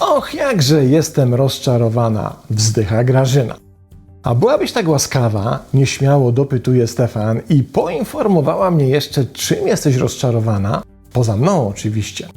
Och, jakże jestem rozczarowana, wzdycha Grażyna. A byłabyś tak łaskawa, nieśmiało dopytuje Stefan i poinformowała mnie jeszcze, czym jesteś rozczarowana, poza mną oczywiście.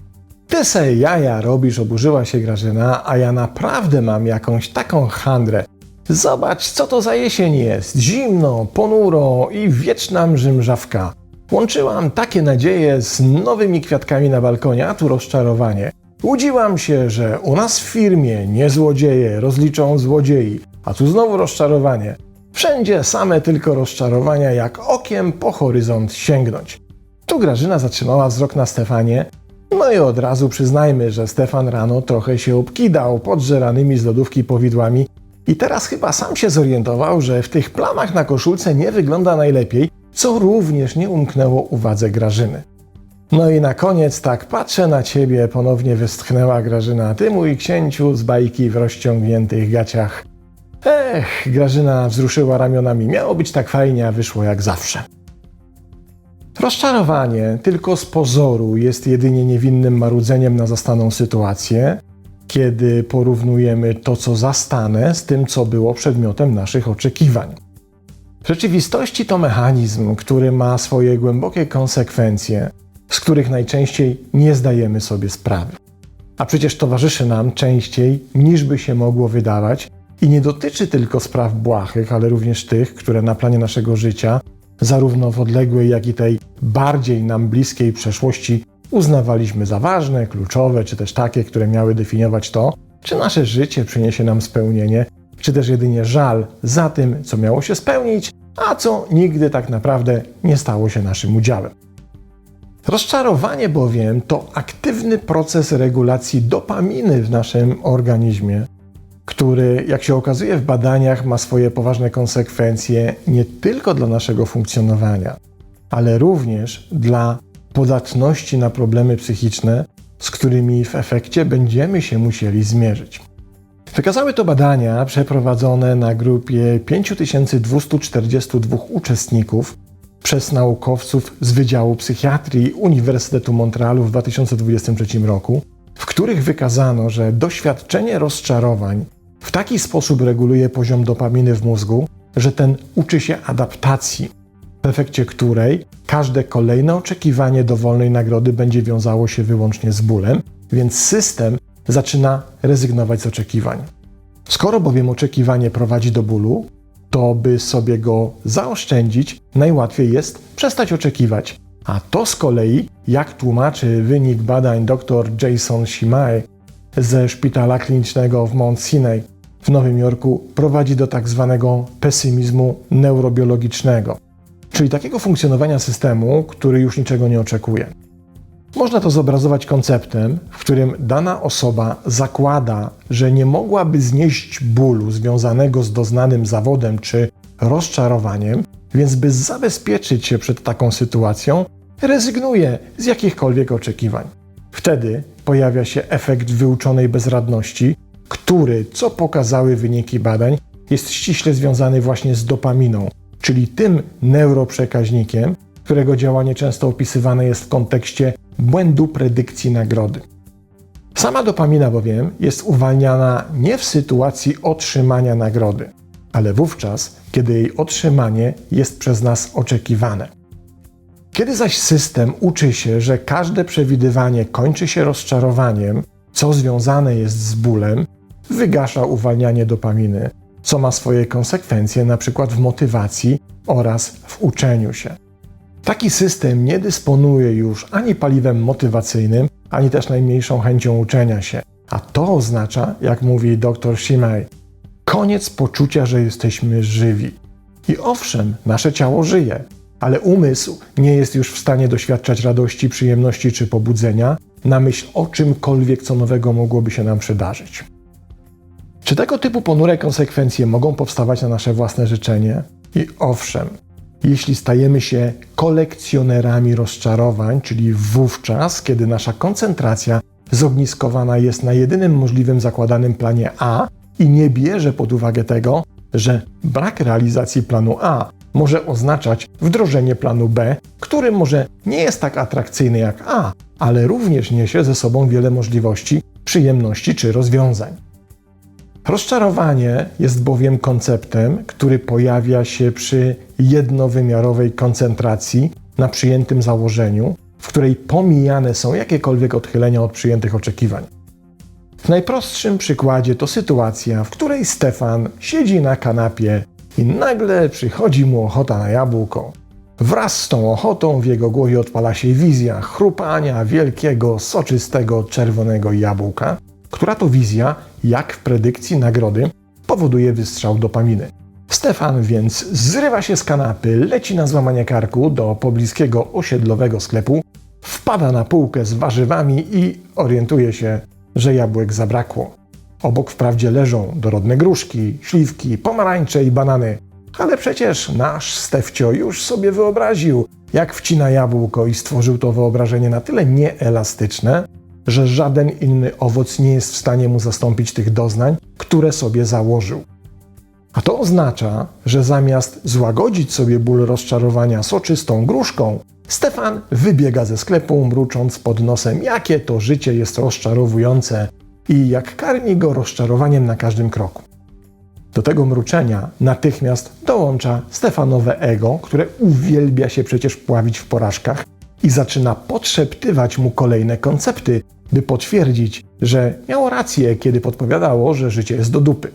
Ty se jaja robisz, oburzyła się Grażyna, a ja naprawdę mam jakąś taką handrę. Zobacz, co to za jesień jest. Zimno, ponuro i wieczna mrzymżawka. Łączyłam takie nadzieje z nowymi kwiatkami na balkonie, a tu rozczarowanie. Łudziłam się, że u nas w firmie nie złodzieje rozliczą złodziei, a tu znowu rozczarowanie. Wszędzie same tylko rozczarowania, jak okiem po horyzont sięgnąć. Tu Grażyna zatrzymała wzrok na Stefanie, no i od razu przyznajmy, że Stefan rano trochę się obkidał podżeranymi z lodówki powidłami i teraz chyba sam się zorientował, że w tych plamach na koszulce nie wygląda najlepiej, co również nie umknęło uwadze Grażyny. No i na koniec tak patrzę na ciebie, ponownie westchnęła Grażyna. Ty mój księciu z bajki w rozciągniętych gaciach. Ech, Grażyna wzruszyła ramionami. Miało być tak fajnie, a wyszło jak zawsze. Rozczarowanie tylko z pozoru jest jedynie niewinnym marudzeniem na zastaną sytuację, kiedy porównujemy to, co zastane, z tym, co było przedmiotem naszych oczekiwań. W rzeczywistości to mechanizm, który ma swoje głębokie konsekwencje, z których najczęściej nie zdajemy sobie sprawy. A przecież towarzyszy nam częściej niż by się mogło wydawać i nie dotyczy tylko spraw błahych, ale również tych, które na planie naszego życia, zarówno w odległej, jak i tej bardziej nam bliskiej przeszłości, uznawaliśmy za ważne, kluczowe, czy też takie, które miały definiować to, czy nasze życie przyniesie nam spełnienie, czy też jedynie żal za tym, co miało się spełnić, a co nigdy tak naprawdę nie stało się naszym udziałem. Rozczarowanie bowiem to aktywny proces regulacji dopaminy w naszym organizmie, który, jak się okazuje w badaniach, ma swoje poważne konsekwencje nie tylko dla naszego funkcjonowania, ale również dla podatności na problemy psychiczne, z którymi w efekcie będziemy się musieli zmierzyć. Wykazały to badania przeprowadzone na grupie 5242 uczestników przez naukowców z Wydziału Psychiatrii Uniwersytetu Montrealu w 2023 roku, w których wykazano, że doświadczenie rozczarowań w taki sposób reguluje poziom dopaminy w mózgu, że ten uczy się adaptacji, w efekcie której każde kolejne oczekiwanie dowolnej nagrody będzie wiązało się wyłącznie z bólem, więc system zaczyna rezygnować z oczekiwań. Skoro bowiem oczekiwanie prowadzi do bólu, to by sobie go zaoszczędzić, najłatwiej jest przestać oczekiwać. A to z kolei, jak tłumaczy wynik badań dr Jason Shimai ze szpitala klinicznego w Mount Sinai w Nowym Jorku, prowadzi do tak zwanego pesymizmu neurobiologicznego, czyli takiego funkcjonowania systemu, który już niczego nie oczekuje. Można to zobrazować konceptem, w którym dana osoba zakłada, że nie mogłaby znieść bólu związanego z doznanym zawodem czy rozczarowaniem, więc by zabezpieczyć się przed taką sytuacją, rezygnuje z jakichkolwiek oczekiwań. Wtedy pojawia się efekt wyuczonej bezradności, który, co pokazały wyniki badań, jest ściśle związany właśnie z dopaminą, czyli tym neuroprzekaźnikiem, którego działanie często opisywane jest w kontekście błędu predykcji nagrody. Sama dopamina bowiem jest uwalniana nie w sytuacji otrzymania nagrody, ale wówczas, kiedy jej otrzymanie jest przez nas oczekiwane. Kiedy zaś system uczy się, że każde przewidywanie kończy się rozczarowaniem, co związane jest z bólem, wygasza uwalnianie dopaminy, co ma swoje konsekwencje np. w motywacji oraz w uczeniu się. Taki system nie dysponuje już ani paliwem motywacyjnym, ani też najmniejszą chęcią uczenia się. A to oznacza, jak mówi dr Shimei, koniec poczucia, że jesteśmy żywi. I owszem, nasze ciało żyje, ale umysł nie jest już w stanie doświadczać radości, przyjemności czy pobudzenia na myśl o czymkolwiek, co nowego mogłoby się nam przydarzyć. Czy tego typu ponure konsekwencje mogą powstawać na nasze własne życzenie? I owszem, jeśli stajemy się kolekcjonerami rozczarowań, czyli wówczas, kiedy nasza koncentracja zogniskowana jest na jedynym możliwym zakładanym planie A i nie bierze pod uwagę tego, że brak realizacji planu A może oznaczać wdrożenie planu B, który może nie jest tak atrakcyjny jak A, ale również niesie ze sobą wiele możliwości, przyjemności czy rozwiązań. Rozczarowanie jest bowiem konceptem, który pojawia się przy jednowymiarowej koncentracji na przyjętym założeniu, w której pomijane są jakiekolwiek odchylenia od przyjętych oczekiwań. W najprostszym przykładzie to sytuacja, w której Stefan siedzi na kanapie i nagle przychodzi mu ochota na jabłko. Wraz z tą ochotą w jego głowie odpala się wizja chrupania wielkiego, soczystego, czerwonego jabłka, która to wizja, jak w predykcji nagrody, powoduje wystrzał dopaminy. Stefan więc zrywa się z kanapy, leci na złamanie karku do pobliskiego osiedlowego sklepu, wpada na półkę z warzywami i orientuje się, że jabłek zabrakło. Obok wprawdzie leżą dorodne gruszki, śliwki, pomarańcze i banany, ale przecież nasz Stefcio już sobie wyobraził, jak wcina jabłko i stworzył to wyobrażenie na tyle nieelastyczne, że żaden inny owoc nie jest w stanie mu zastąpić tych doznań, które sobie założył. A to oznacza, że zamiast złagodzić sobie ból rozczarowania soczystą gruszką, Stefan wybiega ze sklepu, mrucząc pod nosem, jakie to życie jest rozczarowujące i jak karmi go rozczarowaniem na każdym kroku. Do tego mruczenia natychmiast dołącza Stefanowe ego, które uwielbia się przecież pławić w porażkach i zaczyna podszeptywać mu kolejne koncepty, by potwierdzić, że miało rację, kiedy podpowiadało, że życie jest do dupy.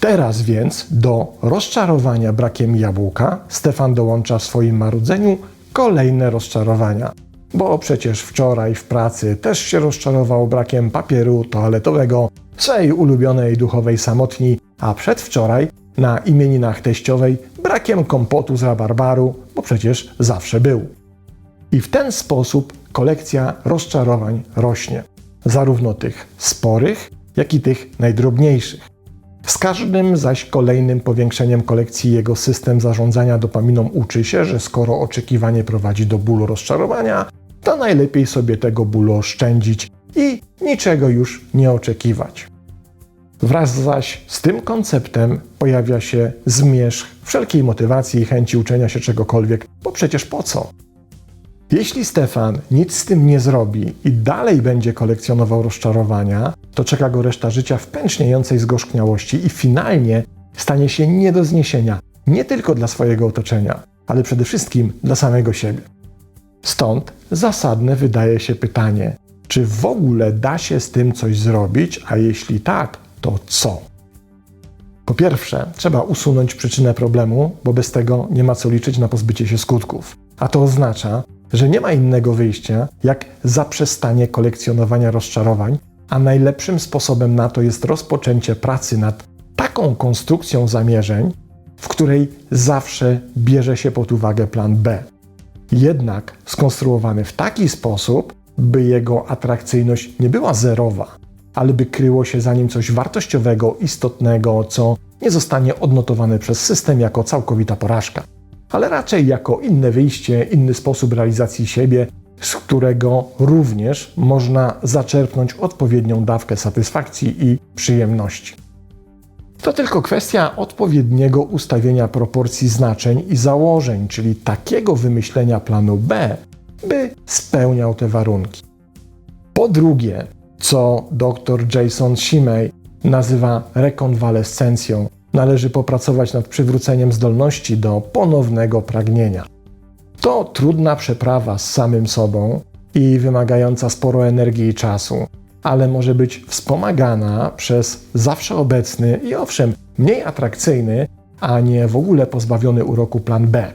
Teraz więc do rozczarowania brakiem jabłka Stefan dołącza w swoim marudzeniu kolejne rozczarowania. Bo przecież wczoraj w pracy też się rozczarował brakiem papieru toaletowego swej ulubionej duchowej samotni, a przedwczoraj na imieninach teściowej brakiem kompotu z rabarbaru, bo przecież zawsze był. I w ten sposób kolekcja rozczarowań rośnie, zarówno tych sporych, jak i tych najdrobniejszych. Z każdym zaś kolejnym powiększeniem kolekcji jego system zarządzania dopaminą uczy się, że skoro oczekiwanie prowadzi do bólu rozczarowania, to najlepiej sobie tego bólu oszczędzić i niczego już nie oczekiwać. Wraz zaś z tym konceptem pojawia się zmierzch wszelkiej motywacji i chęci uczenia się czegokolwiek, bo przecież po co? Jeśli Stefan nic z tym nie zrobi i dalej będzie kolekcjonował rozczarowania, to czeka go reszta życia w pęczniejącej zgorzkniałości i finalnie stanie się nie do zniesienia nie tylko dla swojego otoczenia, ale przede wszystkim dla samego siebie. Stąd zasadne wydaje się pytanie, czy w ogóle da się z tym coś zrobić, a jeśli tak, to co? Po pierwsze, trzeba usunąć przyczynę problemu, bo bez tego nie ma co liczyć na pozbycie się skutków. A to oznacza, że nie ma innego wyjścia, jak zaprzestanie kolekcjonowania rozczarowań, a najlepszym sposobem na to jest rozpoczęcie pracy nad taką konstrukcją zamierzeń, w której zawsze bierze się pod uwagę plan B. Jednak skonstruowany w taki sposób, by jego atrakcyjność nie była zerowa, ale by kryło się za nim coś wartościowego, istotnego, co nie zostanie odnotowane przez system jako całkowita porażka ale raczej jako inne wyjście, inny sposób realizacji siebie, z którego również można zaczerpnąć odpowiednią dawkę satysfakcji i przyjemności. To tylko kwestia odpowiedniego ustawienia proporcji znaczeń i założeń, czyli takiego wymyślenia planu B, by spełniał te warunki. Po drugie, co dr Jason Shimei nazywa rekonwalescencją, należy popracować nad przywróceniem zdolności do ponownego pragnienia. To trudna przeprawa z samym sobą i wymagająca sporo energii i czasu, ale może być wspomagana przez zawsze obecny i owszem, mniej atrakcyjny, a nie w ogóle pozbawiony uroku plan B.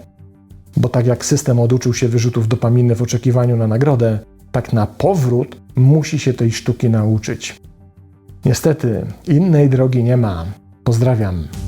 Bo tak jak system oduczył się wyrzutów dopaminy w oczekiwaniu na nagrodę, tak na powrót musi się tej sztuki nauczyć. Niestety, innej drogi nie ma. Pozdrawiam.